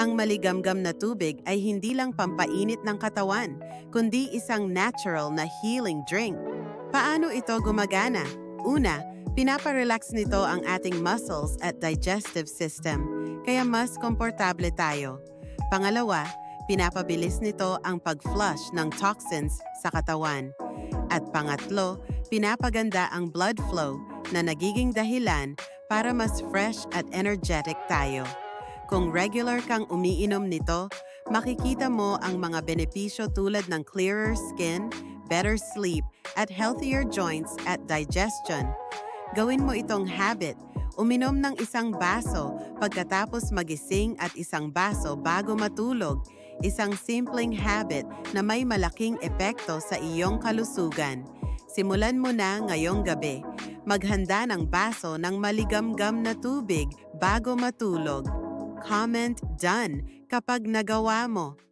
Ang maligamgam na tubig ay hindi lang pampainit ng katawan, kundi isang natural na healing drink. Paano ito gumagana? Una, pinaparelax nito ang ating muscles at digestive system, kaya mas komportable tayo. Pangalawa, pinapabilis nito ang pag-flush ng toxins sa katawan. At pangatlo, pinapaganda ang blood flow na nagiging dahilan para mas fresh at energetic tayo. Kung regular kang umiinom nito, makikita mo ang mga benepisyo tulad ng clearer skin, better sleep, at healthier joints at digestion. Gawin mo itong habit. Uminom ng isang baso pagkatapos magising at isang baso bago matulog. Isang simpleng habit na may malaking epekto sa iyong kalusugan. Simulan mo na ngayong gabi. Maghanda ng baso ng maligamgam na tubig bago matulog. Comment done kapag nagawa mo.